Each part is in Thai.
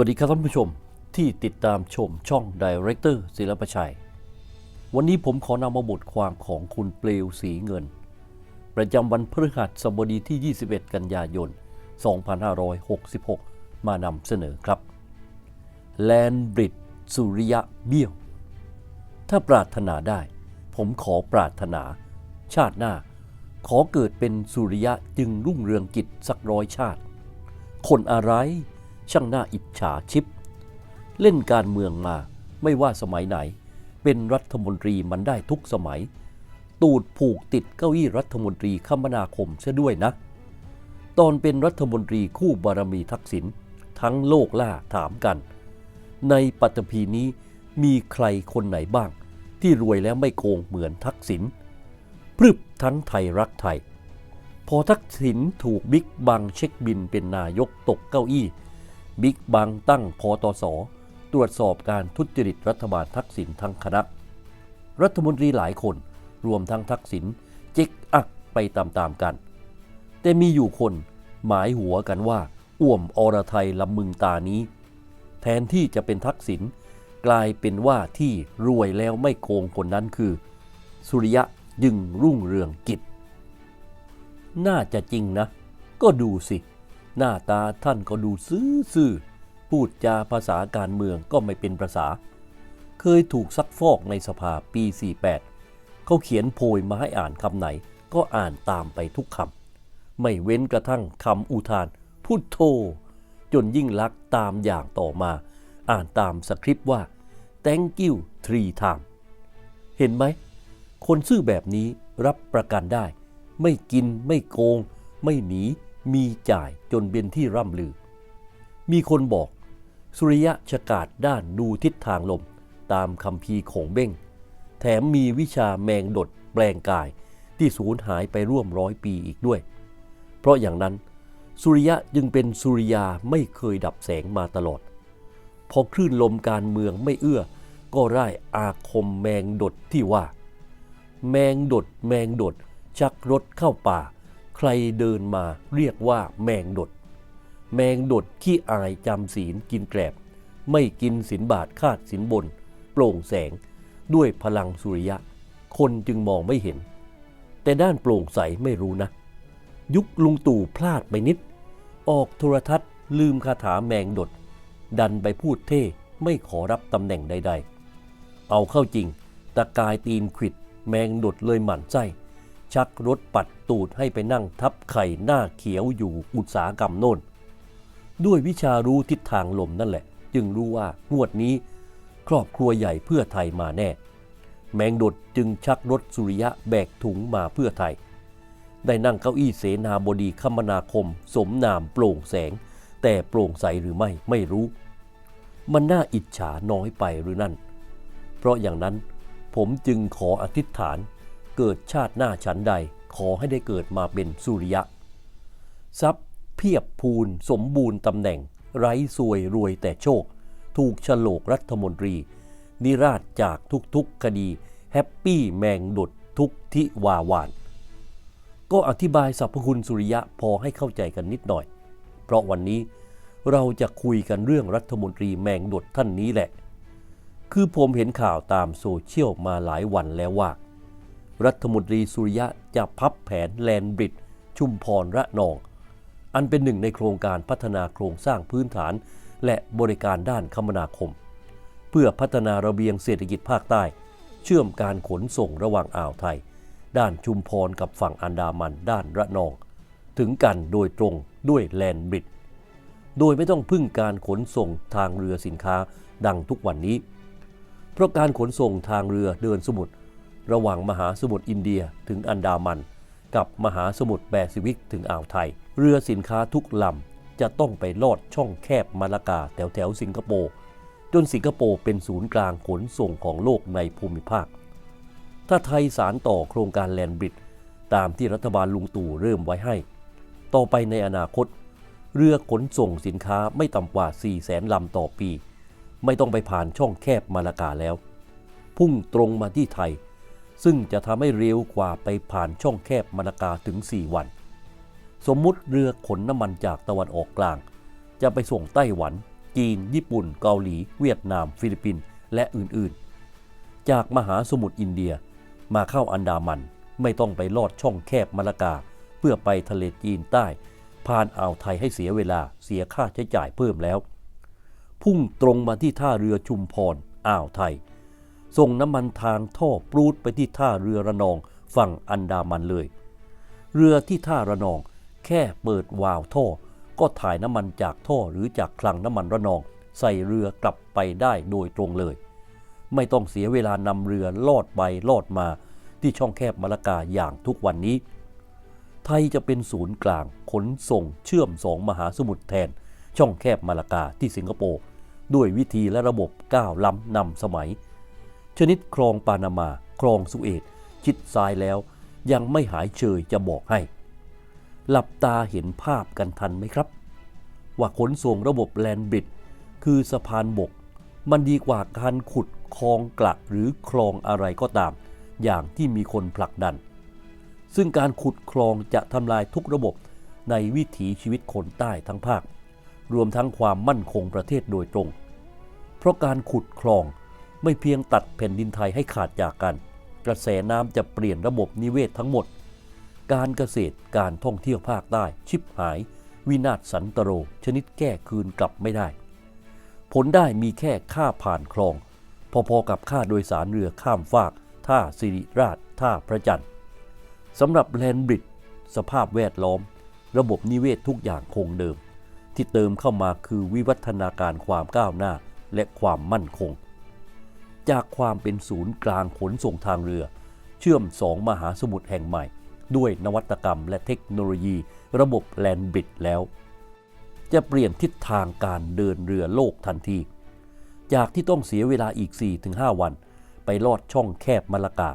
วัสดีครับท่านผู้ชมที่ติดตามชมช่อง Director ศิลปชัย วันนี้ผมขอนำมาบทความของคุณเปลวสีเงิน ประจำวันพฤหัสบดีที่ 21 กันยายน 2566 มานำเสนอครับ แลนบริดสุริยะเบี้ยว ถ้าปรารถนาได้ ผมขอปรารถนา ชาติหน้า ขอเกิดเป็นสุริยะจึงรุ่งเรืองกิจสักร้อยชาติ คนอะไร ช่างน่าอิจฉาชิบเล่นการเมืองมาไม่ว่าสมัยไหน เป็นรัฐมนตรีมันได้ทุกสมัย ตูดผูกติดเก้าอี้รัฐมนตรีคมนาคมเสียด้วยนะ ตอนเป็นรัฐมนตรีคู่บารมีทักษิณทั้งโลกล่าถามกัน ในปัตตภีนี้มีใครคนไหนบ้าง ที่รวยแล้วไม่โกงเหมือนทักษิณพรึบทั้งไทยรักไทย พอทักษิณถูกบิ๊กบังเช็คบินเป็นนายกตกเก้าอี้ บิ๊กบังตั้งพอตส ตรวจสอบการทุจริตรัฐบาลทักษิณทั้งคณะ รัฐมนตรีหลายคนรวมทั้งทักษิณเจ๊กอักไปตามๆกัน แต่มีอยู่คนหมายหัวกันว่าอ้วมอรไทยลำมึงตานี้ แทนที่จะเป็นทักษิณกลายเป็นว่าที่รวยแล้วไม่โกงคนนั้นคือ สุริยะยึงรุ่งเรืองกิจ น่าจะจริงนะ ก็ดูสิ หน้าตาท่านก็ดูซื่อๆ พูดจาภาษาการเมืองก็ไม่เป็นภาษา เคยถูกซักฟอกในสภาปี 48 เขาเขียนโพยมาให้อ่านคำไหน ก็อ่านตามไปทุกคำ ไม่เว้นกระทั่งคำอุทาน พุทโธ จนยิ่งลักตามอย่างต่อมา อ่านตามสคริปต์ว่า thank you three time เห็นไหม คนซื่อแบบนี้รับประกันได้ ไม่กินไม่โกง ไม่หนี มีจ่ายจนเป็นที่ร่ำลือ มีคนบอก สุริยะฉกาดด้านดูทิศทางลมตามคำพีของเบ้ง แถมมีวิชาแมงดดแปลงกายที่สูญหายไปร่วมร้อยปีอีกด้วย เพราะอย่างนั้น สุริยะจึงเป็นสุริยาไม่เคยดับแสงมาตลอด พอคลื่นลมการเมืองไม่เอื้อ ก็ร่ายอาคมแมงดดที่ว่า แมงดดแมงดดชักรถเข้าป่า ใครเดินมาเรียกว่าแมงดด แมงดดขี้อายจำศีลกินแกลบ ไม่กินสินบาทคาดสินบน โปร่งแสง ด้วยพลังสุริยะ คนจึงมองไม่เห็น แต่ด้านโปร่งใสไม่รู้นะ ยุคลุงตู่พลาดไปนิด ออกโทรทัศน์ลืมคาถาแมงดด ดันไปพูดเท่ไม่ขอรับตำแหน่งใด ๆ เอาเข้าจริง ตะกายตีนขวิด แมงดดเลยหมั่นไส้ ชักรถปัดตูดให้ไปนั่งทับไข่หน้าเขียวอยู่อุตสาหกรรมโน่น ด้วยวิชารู้ทิศทางลมนั่นแหละ จึงรู้ว่างวดนี้ ครอบครัวใหญ่เพื่อไทยมาแน่ แมงดดจึงชักรถสุริยะแบกถุงมาเพื่อไทย ได้นั่งเก้าอี้เสนาบดีคมนาคม สมนามโปร่งแสง แต่โปร่งใสหรือไม่ไม่รู้ มันน่าอิจฉาน้อยไปหรือนั่น เพราะอย่างนั้นผมจึงขออธิษฐาน เกิดชาติหน้าฉันใดขอให้ได้เกิดมาเป็นสุริยะ ทรัพย์เพียบพูนสมบูรณ์ตำแหน่ง ไร้สวยรวยแต่โชค ถูกฉลกรัฐมนตรี นิราชจากทุกๆคดี แฮปปี้แมงดดทุกทิวาวาน ก็อธิบายสรรพคุณสุริยะพอให้เข้าใจกันนิดหน่อย เพราะวันนี้เราจะคุยกันเรื่องรัฐมนตรีแมงดดท่านนี้แหละ คือผมเห็นข่าวตามโซเชียลมาหลายวันแล้วว่า รัฐมนตรีสุริยะจะพับแผนแลนบริดชุมพรระนอง อันเป็นหนึ่งในโครงการพัฒนาโครงสร้างพื้นฐาน และบริการด้านคมนาคม เพื่อพัฒนาระเบียงเศรษฐกิจภาคใต้ เชื่อมการขนส่งระหว่างอ่าวไทย ด้านชุมพรกับฝั่งอันดามันด้านระนอง ถึงกันโดยตรงด้วยแลนบริดโดยไม่ต้องพึ่งการขนส่งทางเรือสินค้าดังทุกวันนี้ เพราะการขนส่งทางเรือเดินสมุทร ระหว่างมหาสมุทรอินเดียถึงอันดามัน กับมหาสมุทรแปซิฟิกถึงอ่าวไทย เรือสินค้าทุกลำจะต้องไปลอดช่องแคบมาลากาแถวแถวสิงคโปร์จนสิงคโปร์เป็นศูนย์กลางขนส่งของโลกในภูมิภาค ถ้าไทยสารต่อโครงการแลนบริดจ์ตามที่รัฐบาลลุงตู่เริ่มไว้ให้ ต่อไปในอนาคต เรือขนส่งสินค้าไม่ต่ำกว่า4แสนลำต่อปี ไม่ต้องไปผ่านช่องแคบมาลากาแล้ว พุ่งตรงมาที่ไทย ซึ่งจะทำให้เร็วกว่าไปผ่านช่องแคบมาลากาถึง 4 วัน สมมุติเรือขนน้ำมันจากตะวันออกกลาง จะไปส่งไต้หวัน จีน ญี่ปุ่น เกาหลี เวียดนาม ฟิลิปปินส์และอื่นๆ จากมหาสมุทรอินเดียมาเข้าอันดามันไม่ต้องไปลอดช่องแคบมะละกา เพื่อไปทะเลจีนใต้ ผ่านอ่าวไทยให้เสียเวลาเสียค่าใช้จ่ายเพิ่มแล้ว พุ่งตรงมาที่ท่าเรือชุมพรอ่าวไทย ส่งน้ำมันทางท่อปรูดไปที่ท่าเรือระนองฝั่งอันดามันเลย เรือที่ท่าระนองแค่เปิดวาล์วท่อ ก็ถ่ายน้ำมันจากท่อหรือจากคลังน้ำมันระนอง ใส่เรือกลับไปได้โดยตรงเลย ไม่ต้องเสียเวลานำเรือลอดไปลอดมาที่ช่องแคบมะละกาอย่างทุกวันนี้ ไทยจะเป็นศูนย์กลางขนส่งเชื่อมสองมหาสมุทรแทน ช่องแคบมาลากาที่สิงคโปร์ด้วยวิธีและระบบก้าวล้ำนำสมัย ชนิดคลองปานามา คลองสุเอตชิดซ้ายแล้ว ยังไม่หายเชยจะบอกให้ หลับตาเห็นภาพกันทันไหมครับ ว่าขนส่งระบบแลนบริดคือสะพานบก มันดีกว่าการขุดคลองกลักหรือคลองอะไรก็ตาม อย่างที่มีคนผลักดัน ซึ่งการขุดคลองจะทำลายทุกระบบในวิถีชีวิตคนใต้ทั้งภาค รวมทั้งความมั่นคงประเทศโดยตรง เพราะการขุดคลอง ไม่เพียงตัดแผ่นดินไทยให้ขาดจากกัน กระแสน้ำจะเปลี่ยนระบบนิเวศทั้งหมด การเกษตรการท่องเที่ยวภาคใต้ ชิบหาย วินาศสันตโร ชนิดแก้คืนกลับไม่ได้ ผลได้มีแค่ค่าผ่านคลอง พอๆกับค่าโดยสารเรือข้ามฟาก ท่าสิริราช ท่าพระจันทร์สำหรับแลนบริดสภาพแวดล้อม ระบบนิเวศทุกอย่างคงเดิม ที่เติมเข้ามาคือวิวัฒนาการความก้าวหน้าและความมั่นคง จากความเป็นศูนย์กลางขนส่งทางเรือ เชื่อมสองมหาสมุทรแห่งใหม่ ด้วยนวัตกรรมและเทคโนโลยี ระบบแลนบริดแล้ว จะเปลี่ยนทิศทางการเดินเรือโลกทันที จากที่ต้องเสียเวลาอีก 4-5 วัน ไปลอดช่องแคบมะละกา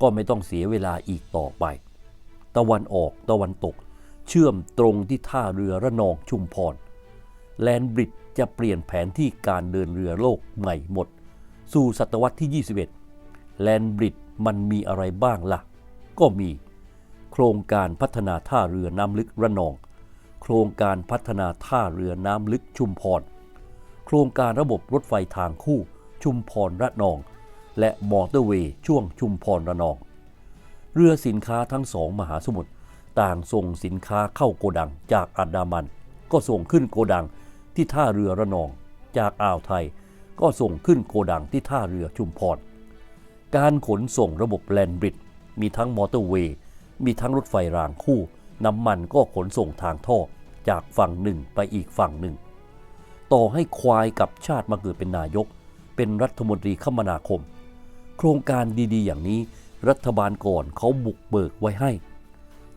ก็ไม่ต้องเสียเวลาอีกต่อไป ตะวันออกตะวันตก เชื่อมตรงที่ท่าเรือระนองชุมพรแลนบริดจะเปลี่ยนแผนที่การเดินเรือโลกใหม่หมด สู่ศตวรรษที่ 21 แลนบริดมันมีอะไรบ้างละ่ะ ก็มี โครงการพัฒนาท่าเรือน้ำลึกระนอง โครงการพัฒนาท่าเรือน้ำลึกชุมพร โครงการระบบรถไฟทางคู่ ชุมพรระนอง และมอเตอร์เวย์ช่วงชุมพรระนอง เรือสินค้าทั้งสองมหาสมุทรต่างส่งสินค้าเข้าโกดังจากอันดามัน ก็ส่งขึ้นโกดังที่ท่าเรือระนอง จากอ่าวไทย ก็ส่งขึ้นโกดังที่ท่าเรือชุมพร การขนส่งระบบแลนบริดมีทั้งมอเตอร์เวย์ มีทั้งรถไฟรางคู่ น้ำมันก็ขนส่งทางท่อจากฝั่งหนึ่งไปอีกฝั่งหนึ่ง ต่อให้ควายกับชาติมาเกิดเป็นนายก เป็นรัฐมนตรีคมนาคม โครงการดีๆ อย่างนี้รัฐบาลก่อนเขาบุกเบิกไว้ให้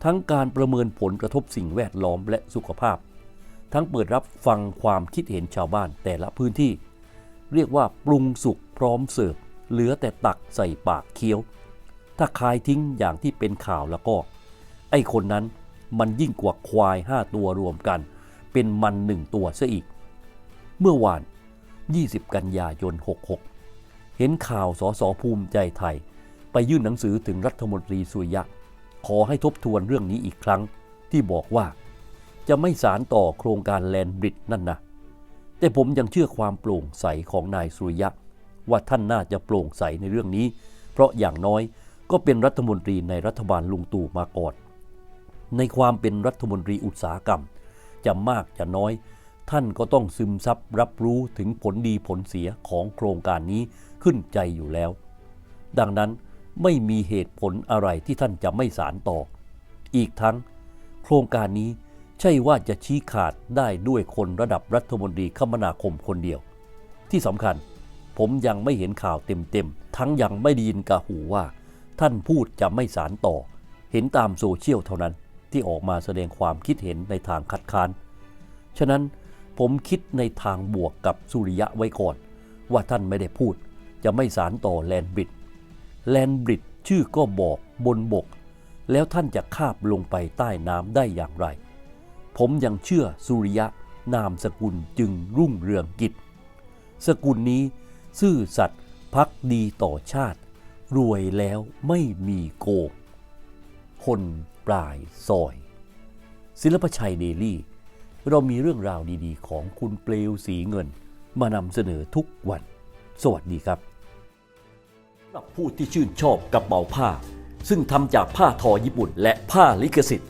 ทั้งการประเมินผลกระทบสิ่งแวดล้อมและสุขภาพ ทั้งเปิดรับฟังความคิดเห็นชาวบ้านแต่ละพื้นที่ เรียกว่าปรุงสุกพร้อมเสิร์ฟเหลือแต่ตักใส่ปากเคี้ยว ถ้าคายทิ้งอย่างที่เป็นข่าวแล้วก็ ไอ้คนนั้นมันยิ่งกว่าควายห้าตัวรวมกัน เป็นมันหนึ่งตัวซะอีก เมื่อวาน 20 กันยายน 66 เห็นข่าวสสภูมิใจไทย ไปยื่นหนังสือถึงรัฐมนตรีสุริยะ ขอให้ทบทวนเรื่องนี้อีกครั้ง ที่บอกว่า จะไม่สารต่อโครงการแลนบริดนั่นนะ แต่ผมยังเชื่อความโปร่งใสของนายสุริยะ ว่าท่านน่าจะโปร่งใสในเรื่องนี้ เพราะอย่างน้อยก็เป็นรัฐมนตรีในรัฐบาลลุงตู่มาก่อนในความเป็นรัฐมนตรีอุตสาหกรรม จะมากจะน้อย ท่านก็ต้องซึมซับรับรู้ถึงผลดีผลเสียของโครงการนี้ขึ้นใจอยู่แล้ว ดังนั้นไม่มีเหตุผลอะไรที่ท่านจะไม่สารต่อ อีกทั้ง โครงการนี้ ใช่ว่าจะชี้ขาดได้ด้วยคนระดับรัฐมนตรีคมนาคมคนเดียว ที่สำคัญผมยังไม่เห็นข่าวเต็มๆ ทั้งยังไม่ได้ยินกะหูว่า ท่านพูดจะไม่สารต่อ เห็นตามโซเชียลเท่านั้นที่ออกมาแสดงความคิดเห็นในทางคัดค้าน ฉะนั้นผมคิดในทางบวกกับสุริยะไว้ก่อน ว่าท่านไม่ได้พูด จะไม่สารต่อแลนบริดแลนบริดชื่อก็บอกบนบก แล้วท่านจะคาบลงไปใต้น้ำได้อย่างไร ผมยังเชื่อสุริยะนามสกุลจึงรุ่งเรืองกิจ สกุลนี้ซื่อสัตย์พักดีต่อชาติ รวยแล้วไม่มีโกงคนปลายซอย ศิลปชัยเดลี่ เรามีเรื่องราวดีๆ ของคุณเปลวสีเงิน มานำเสนอทุกวัน สวัสดีครับสำหรับผู้ที่ชื่นชอบกระเป๋าผ้า ซึ่งทำจากผ้าทอญี่ปุ่นและผ้าลิขสิทธิ์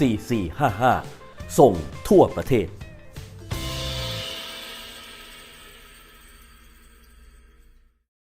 4455 ส่งทั่วประเทศ